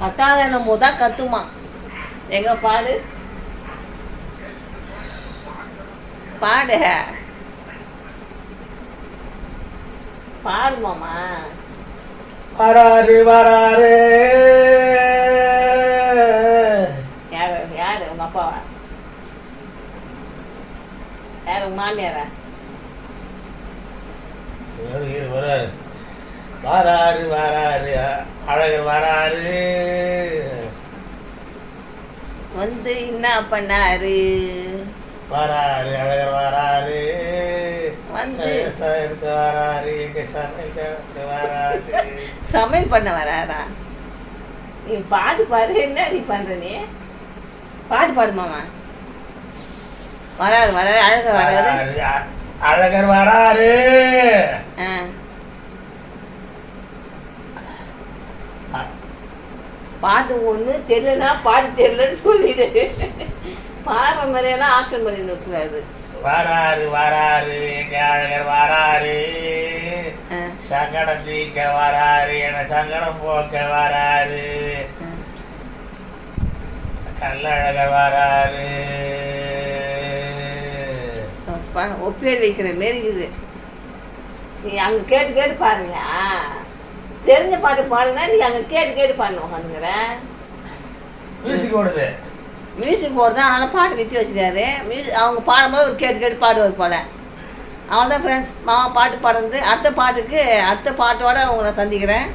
கத்தாத நம்ம தான் கத்துமா. எங்க பாடு? பாடு. பாடு மாமா வராரு வராரு. யாரு யாரு? உங்க அப்பாவா? யாரு உங்க மாமியாரா? வராரு. வராரு வராரு. அழகர் வராரு. வந்து என்ன பண்ணாரு? வராரு அழகர் வராரு. எடுத்து எடுத்து வராரு. எங்க சமையல் எடுத்து வராரு? சமையல் பண்ண வராரா? நீ பாட்டு பாடு என்ன நீ பண்ற நீ? பாட்டு பாடு மாமா. வராரு வராரு அழக வராரு. அழகர் வராரு. பாட்டு ஒன்று தெரியலனா பாட்டு தெரியலன்னு சொல்லிடு. பாடுற மாதிரியெல்லாம் ஆக்ஷன் பண்ணி நிற்கக்கூடாது வராரு வராரு எங்க அழகர் வராரு. சங்கடம் தீக்க வராரு என சங்கடம் போக்க வராரு. கல்லழகர் வராரு. ஒப்பேர் வைக்கிற மாரி இருக்குது. நீ அங்கே கேட்டு கேட்டு பாருங்க. தெரிஞ்ச பாட்டு பாடுனா நீ அங்கே கேட்டு கேட்டு பாடணும் உட்காந்துங்கிற மியூசிக் ஓடுது. மியூசிக் போர்டு தான் ஆனால் பாட்டு நிறுத்தி வச்சுட்டாரு. மியூசிக் அவங்க பாடும்போது ஒரு கேட்டு கேட்டு பாடுவார் போல். அவன் தான் ஃப்ரெண்ட்ஸ் மாமா பாட்டு பாடுறது அடுத்த பாட்டுக்கு அடுத்த பாட்டோட உங்களை சந்திக்கிறேன்.